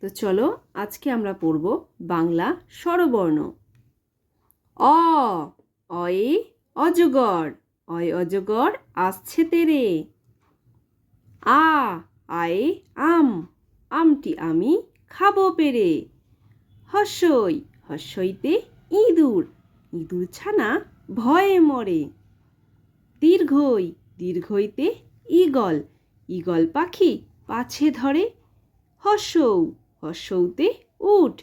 তো চলো আজকে আমরা পড়ব বাংলা স্বরবর্ণ। অ, অয়ে অজগর, অয় অজগর আসছে তেরে। আ, আয়ে আম, আমটি আমি খাব পেরে। হস্যই, হস্যইতে ইঁদুর ইঁদুর ছানা ভয়ে মরে। দীর্ঘই, দীর্ঘইতে ঈগল ঈগল পাখি পাছে ধরে। হর্ষৌ হর্ষৌতে উঠ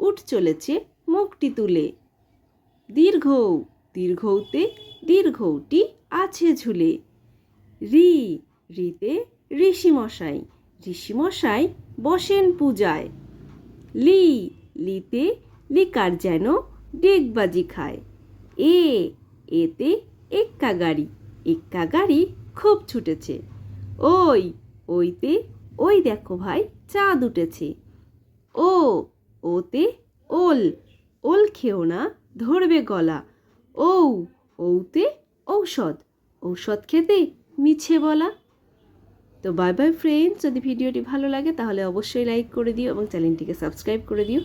উঠ চলেছে মুখটি তুলে। দীর্ঘ, দীর্ঘৌতে দীর্ঘটি আছে ঝুলে। রি, রিতে ঋষিমশাই ঋষিমশাই বসেন পূজায়। লি, লিতে লিকার যেন ডেকবাজি খায়। এ, এতে এক্কা গাড়ি এক্কা গাড়ি খুব ছুটেছে। ওই, ওইতে, ওই দেখো ভাই, চাঁদ উঠেছে। ও, ওতে ওল ওল খেও না, ধরবে গলা। ঔ, ঔতে ঔষধ ঔষধ খেতে মিছে বলা। তো বাই বাই ফ্রেন্ডস যদি ভিডিওটি ভালো লাগে তাহলে অবশ্যই লাইক করে দিও এবং চ্যানেলটিকে সাবস্ক্রাইব করে দিও।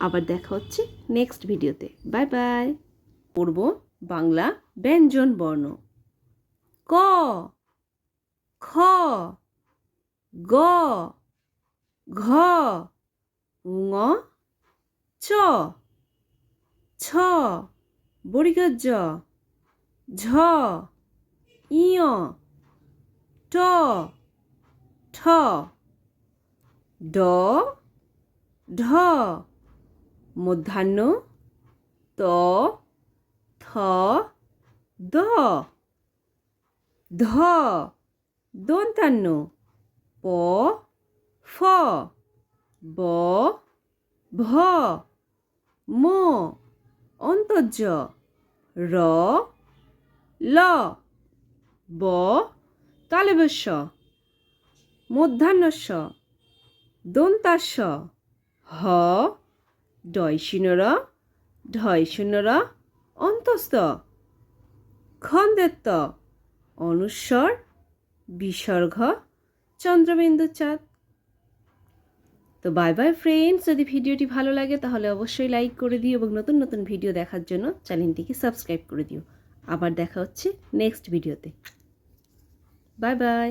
আবার দেখা হচ্ছে নেক্সট ভিডিওতে। বাই বাই পড়ব বাংলা ব্যঞ্জন বর্ণ। ক, খ, গ, ঘ ঙ চ ছ বড়িগজ্জ ঝ ইয় ট ঠ ড ঢ মধ্যাহ্ন ত থ দ ধ দন্তান্ন প ফ ব, ভ, ম, অন্তর্য, র, ল, ব তালবেশ্য মধ্যাহ্নস্য, দন্তাস্য, হ ডয়শিনর ঢয়শূন্যর, অন্তস্থ খন্দেত্ব অনুস্বর বিসর্গ চন্দ্রবিন্দু চাঁদ তো বাই বাই ফ্রেন্ডস যদি ভিডিওটি ভালো লাগে, তাহলে অবশ্যই লাইক করে দিও এবং নতুন নতুন ভিডিও দেখার জন্য চ্যানেলটিকে সাবস্ক্রাইব করে দিও। আবার দেখা হচ্ছে নেক্সট ভিডিওতে বাই বাই